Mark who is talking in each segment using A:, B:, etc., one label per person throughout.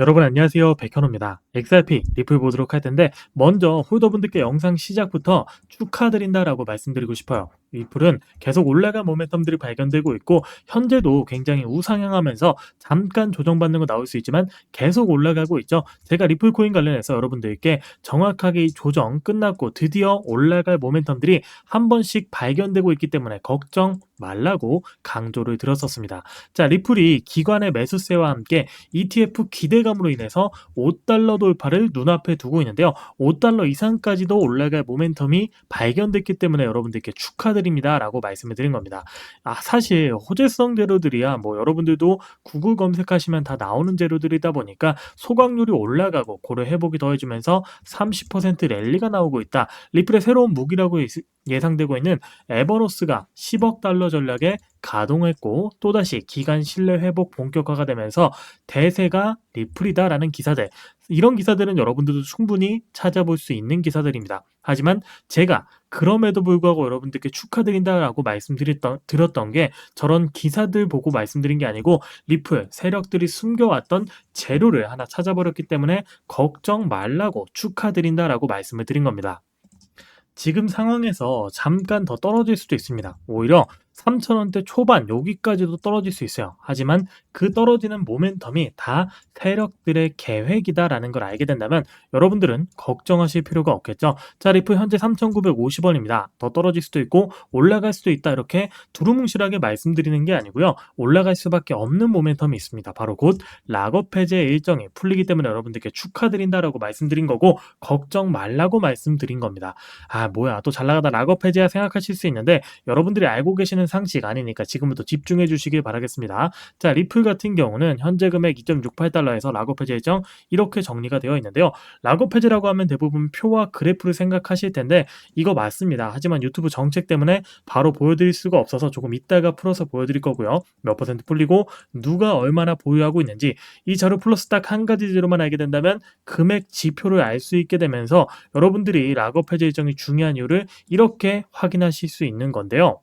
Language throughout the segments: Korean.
A: 여러분 안녕하세요 백현호입니다. XRP 리플 보도록 할 텐데 먼저 홀더분들께 영상 시작부터 축하드린다라고 말씀드리고 싶어요. 리플은 계속 올라간 모멘텀들이 발견되고 있고 현재도 굉장히 우상향하면서 잠깐 조정받는 거 나올 수 있지만 계속 올라가고 있죠. 제가 리플 코인 관련해서 여러분들께 정확하게 이 조정 끝났고 드디어 올라갈 모멘텀들이 한 번씩 발견되고 있기 때문에 걱정 말라고 강조를 드렸었습니다. 자, 리플이 기관의 매수세와 함께 ETF 기대감으로 인해서 5달러 돌파를 눈앞에 두고 있는데요. 5달러 이상까지도 올라갈 모멘텀이 발견됐기 때문에 여러분들께 축하드립니다 라고 말씀을 드린 겁니다. 아, 사실 호재성 재료들이야 뭐 여러분들도 구글 검색하시면 다 나오는 재료들이다 보니까 소각률이 올라가고 고려 회복이 더해지면서 30% 랠리가 나오고 있다. 리플의 새로운 무기라고 예상되고 있는 에버노스가 10억 달러 전략에 가동했고 또다시 기간 신뢰 회복 본격화가 되면서 대세가 리플이다라는 기사들 이런 기사들은 여러분들도 충분히 찾아볼 수 있는 기사들입니다. 하지만 제가 그럼에도 불구하고 여러분들께 축하드린다라고 말씀드렸던 드렸던 게 저런 기사들 보고 말씀드린 게 아니고 리플 세력들이 숨겨왔던 재료를 하나 찾아버렸기 때문에 걱정 말라고 축하드린다라고 말씀을 드린 겁니다. 지금 상황에서 잠깐 더 떨어질 수도 있습니다. 오히려 3,000원대 초반 여기까지도 떨어질 수 있어요. 하지만 그 떨어지는 모멘텀이 다 세력들의 계획이다라는 걸 알게 된다면 여러분들은 걱정하실 필요가 없겠죠. 자, 리플 현재 3,950원입니다. 더 떨어질 수도 있고 올라갈 수도 있다. 이렇게 두루뭉실하게 말씀드리는 게 아니고요. 올라갈 수밖에 없는 모멘텀이 있습니다. 바로 곧 락업 해제 일정이 풀리기 때문에 여러분들께 축하드린다라고 말씀드린 거고 걱정 말라고 말씀드린 겁니다. 아, 뭐야. 또 잘 나가다 락업 해제야 생각하실 수 있는데 여러분들이 알고 계시는 상식 아니니까 지금부터 집중해 주시길 바라겠습니다. 자, 리플 같은 경우는 현재 금액 2.68달러에서 락업 해제 일정 이렇게 정리가 되어 있는데요. 락업 해제라고 하면 대부분 표와 그래프를 생각하실 텐데 이거 맞습니다. 하지만 유튜브 정책 때문에 바로 보여드릴 수가 없어서 조금 이따가 풀어서 보여드릴 거고요. 몇 퍼센트 풀리고 누가 얼마나 보유하고 있는지 이 자료 플러스 딱 한 가지 제로만 알게 된다면 금액 지표를 알 수 있게 되면서 여러분들이 해제 일정이 중요한 이유를 이렇게 확인하실 수 있는 건데요.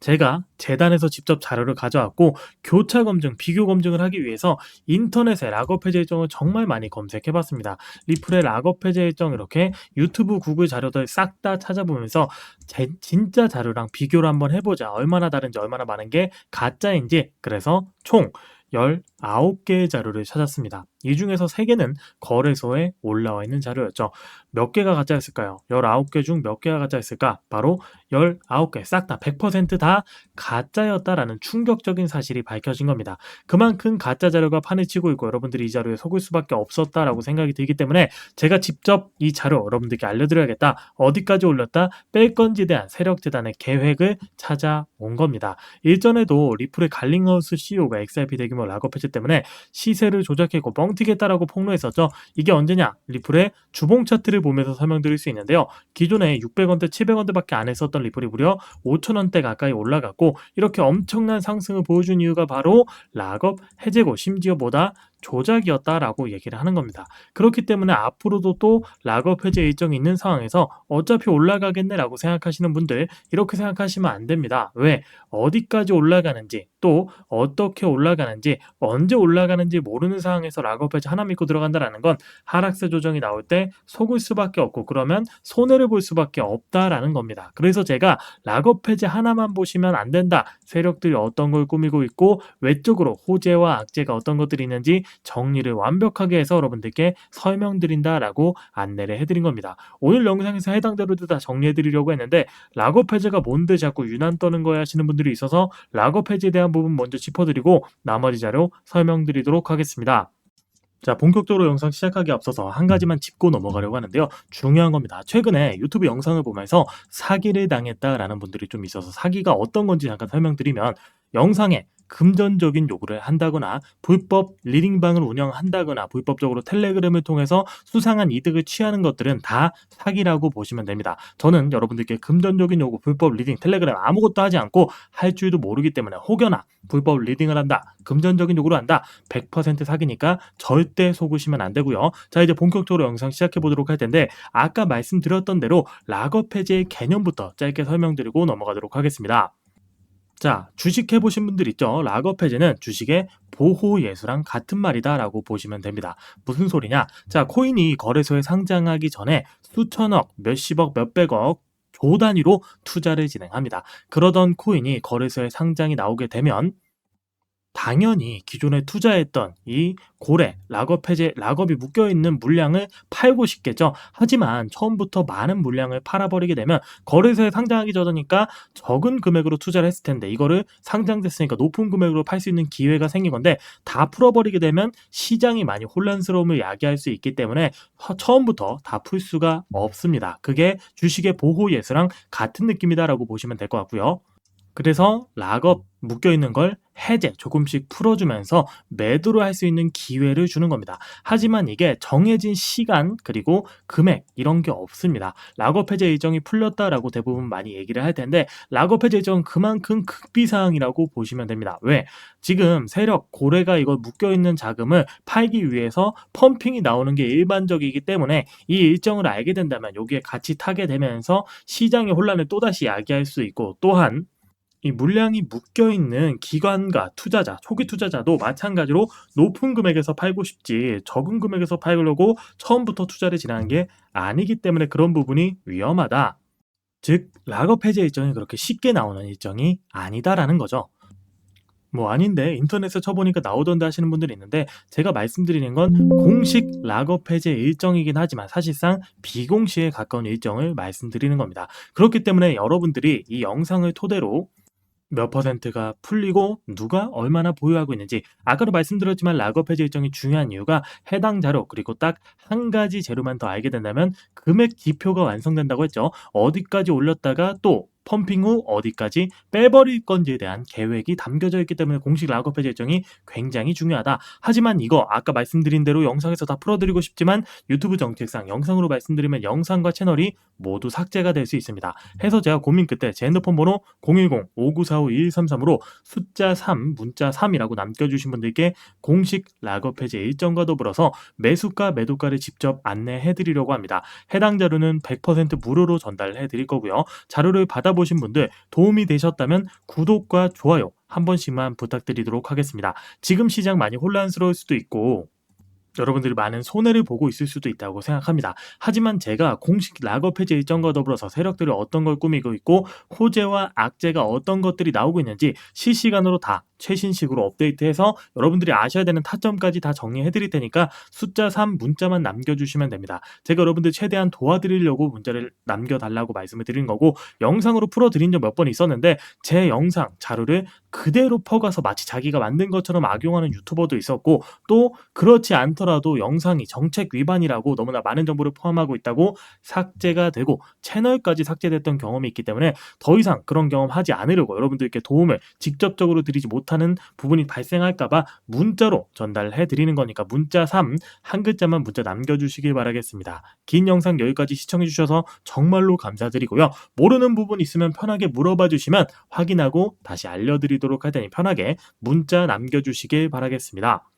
A: 제가 재단에서 직접 자료를 가져왔고 교차 검증, 비교 검증을 하기 위해서 인터넷에 락업 해제 일정을 정말 많이 검색해 봤습니다. 리플의 락업 해제 일정 이렇게 유튜브, 구글 자료들 싹 다 찾아보면서 제, 진짜 자료랑 비교를 한번 해보자. 얼마나 다른지, 얼마나 많은 게 가짜인지. 그래서 총 19개의 자료를 찾았습니다. 이 중에서 3개는 거래소에 올라와 있는 자료였죠. 몇 개가 가짜였을까요? 19개 중 몇 개가 가짜였을까? 바로 19개, 싹 다 100%다 가짜였다라는 충격적인 사실이 밝혀진 겁니다. 그만큼 가짜 자료가 판을 치고 있고 여러분들이 이 자료에 속을 수밖에 없었다라고 생각이 들기 때문에 제가 직접 이 자료 여러분들께 알려드려야겠다. 어디까지 올렸다? 뺄 건지에 대한 세력재단의 계획을 찾아온 겁니다. 일전에도 리플의 갈링하우스 CEO가 XRP 대규모 락업 해제 때문에 시세를 조작했고 뻥 튀겠다라고 폭로했었죠. 이게 언제냐? 리플의 주봉 차트를 보면서 설명드릴 수 있는데요. 기존에 600원대, 700원대밖에 안 했었던 리플이 무려 5천원대 가까이 올라갔고 이렇게 엄청난 상승을 보여준 이유가 바로 락업 해제고 심지어 보다 조작이었다라고 얘기를 하는 겁니다. 그렇기 때문에 앞으로도 또 락업 해제 일정이 있는 상황에서 어차피 올라가겠네라고 생각하시는 분들 이렇게 생각하시면 안 됩니다. 왜? 어디까지 올라가는지 또 어떻게 올라가는지 언제 올라가는지 모르는 상황에서 락업 해제 하나 믿고 들어간다라는 건 하락세 조정이 나올 때 속을 수밖에 없고 그러면 손해를 볼 수밖에 없다라는 겁니다. 그래서 제가 락업 해제 하나만 보시면 안 된다. 세력들이 어떤 걸 꾸미고 있고 외적으로 호재와 악재가 어떤 것들이 있는지 정리를 완벽하게 해서 여러분들께 설명드린다라고 안내를 해드린 겁니다. 오늘 영상에서 해당 대로들 다 정리해드리려고 했는데 락업 해제가 뭔데 자꾸 유난 떠는 거야 하시는 분들이 있어서 락업 해제에 대한 부분 먼저 짚어드리고 나머지 자료 설명드리도록 하겠습니다. 자, 본격적으로 영상 시작하기 앞서서 한 가지만 짚고 넘어가려고 하는데요. 중요한 겁니다. 최근에 유튜브 영상을 보면서 사기를 당했다라는 분들이 좀 있어서 사기가 어떤 건지 잠깐 설명드리면 영상에 금전적인 요구를 한다거나 불법 리딩방을 운영한다거나 불법적으로 텔레그램을 통해서 수상한 이득을 취하는 것들은 다 사기라고 보시면 됩니다. 저는 여러분들께 금전적인 요구, 불법 리딩, 텔레그램 아무것도 하지 않고 할 줄도 모르기 때문에 혹여나 불법 리딩을 한다, 금전적인 요구를 한다, 100% 사기니까 절대 속으시면 안 되고요. 자 이제 본격적으로 영상 시작해 보도록 할 텐데 아까 말씀드렸던 대로 락업 해제의 개념부터 짧게 설명드리고 넘어가도록 하겠습니다. 자, 주식 해보신 분들 있죠? 락업 해제는 주식의 보호 예수랑 같은 말이다 라고 보시면 됩니다. 무슨 소리냐? 자, 코인이 거래소에 상장하기 전에 수천억, 몇십억, 몇백억 조 단위로 투자를 진행합니다. 그러던 코인이 거래소에 상장이 나오게 되면 당연히 기존에 투자했던 이 고래, 락업 해제, 락업이 묶여 있는 물량을 팔고 싶겠죠. 하지만 처음부터 많은 물량을 팔아버리게 되면 거래소에 상장하기 전이니까 적은 금액으로 투자를 했을 텐데 이거를 상장됐으니까 높은 금액으로 팔 수 있는 기회가 생긴 건데 다 풀어버리게 되면 시장이 많이 혼란스러움을 야기할 수 있기 때문에 허- 처음부터 다 풀 수가 없습니다. 그게 주식의 보호 예수랑 같은 느낌이다라고 보시면 될 것 같고요. 그래서 락업 묶여 있는 걸 해제 조금씩 풀어주면서 매도를 할 수 있는 기회를 주는 겁니다. 하지만 이게 정해진 시간 그리고 금액 이런 게 없습니다. 락업 해제 일정이 풀렸다라고 대부분 많이 얘기를 할 텐데 락업 해제 일정은 그만큼 극비 사항이라고 보시면 됩니다. 왜? 지금 세력 고래가 이걸 묶여 있는 자금을 팔기 위해서 펌핑이 나오는 게 일반적이기 때문에 이 일정을 알게 된다면 여기에 같이 타게 되면서 시장의 혼란을 또다시 야기할 수 있고 또한 이 물량이 묶여 있는 기관과 투자자, 초기 투자자도 마찬가지로 높은 금액에서 팔고 싶지 적은 금액에서 팔려고 처음부터 투자를 진행한 게 아니기 때문에 그런 부분이 위험하다. 즉, 락업 해제 일정이 그렇게 쉽게 나오는 일정이 아니다라는 거죠. 뭐 아닌데 인터넷에 쳐보니까 나오던데 하시는 분들이 있는데 제가 말씀드리는 건 공식 락업 해제 일정이긴 하지만 사실상 비공식에 가까운 일정을 말씀드리는 겁니다. 그렇기 때문에 여러분들이 이 영상을 토대로 몇 퍼센트가 풀리고 누가 얼마나 보유하고 있는지 아까도 말씀드렸지만 락업 해제 일정이 중요한 이유가 해당 자료 그리고 딱 한 가지 재료만 더 알게 된다면 금액 기표가 완성된다고 했죠. 어디까지 올렸다가 또 펌핑 후 어디까지 빼버릴 건지에 대한 계획이 담겨져 있기 때문에 공식 락업 해제 일정이 굉장히 중요하다. 하지만 이거 아까 말씀드린 대로 영상에서 다 풀어드리고 싶지만 유튜브 정책상 영상으로 말씀드리면 영상과 채널이 모두 삭제가 될 수 있습니다. 해서 제가 고민 끝에 제 핸드폰 번호 010-5945-2133으로 숫자 3, 문자 3이라고 남겨주신 분들께 공식 락업 해제 일정과 더불어서 매수가, 매도가를 직접 안내해 드리려고 합니다. 해당 자료는 100% 무료로 전달해 드릴 거고요. 자료를 받아보 신 분들 도움이 되셨다면 구독과 좋아요 한 번씩만 부탁드리도록 하겠습니다. 지금 시장 많이 혼란스러울 수도 있고 여러분들이 많은 손해를 보고 있을 수도 있다고 생각합니다. 하지만 제가 공식 락업 해제 일정과 더불어서 세력들이 어떤 걸 꾸미고 있고 호재와 악재가 어떤 것들이 나오고 있는지 실시간으로 다 최신식으로 업데이트해서 여러분들이 아셔야 되는 타점까지 다 정리해 드릴 테니까 숫자 3 문자만 남겨 주시면 됩니다. 제가 여러분들 최대한 도와드리려고 문자를 남겨 달라고 말씀을 드린 거고 영상으로 풀어 드린 적 몇 번 있었는데 제 영상 자료를 그대로 퍼가서 마치 자기가 만든 것처럼 악용하는 유튜버도 있었고 또 그렇지 않더라도 영상이 정책 위반이라고 너무나 많은 정보를 포함하고 있다고 삭제가 되고 채널까지 삭제됐던 경험이 있기 때문에 더 이상 그런 경험 하지 않으려고 여러분들께 도움을 직접적으로 드리지 못하는 부분이 발생할까봐 문자로 전달해 드리는 거니까 문자 3 한 글자만 문자 남겨주시길 바라겠습니다. 긴 영상 여기까지 시청해 주셔서 정말로 감사드리고요. 모르는 부분 있으면 편하게 물어봐 주시면 확인하고 다시 알려드리도록 할 테니 편하게 문자 남겨주시길 바라겠습니다.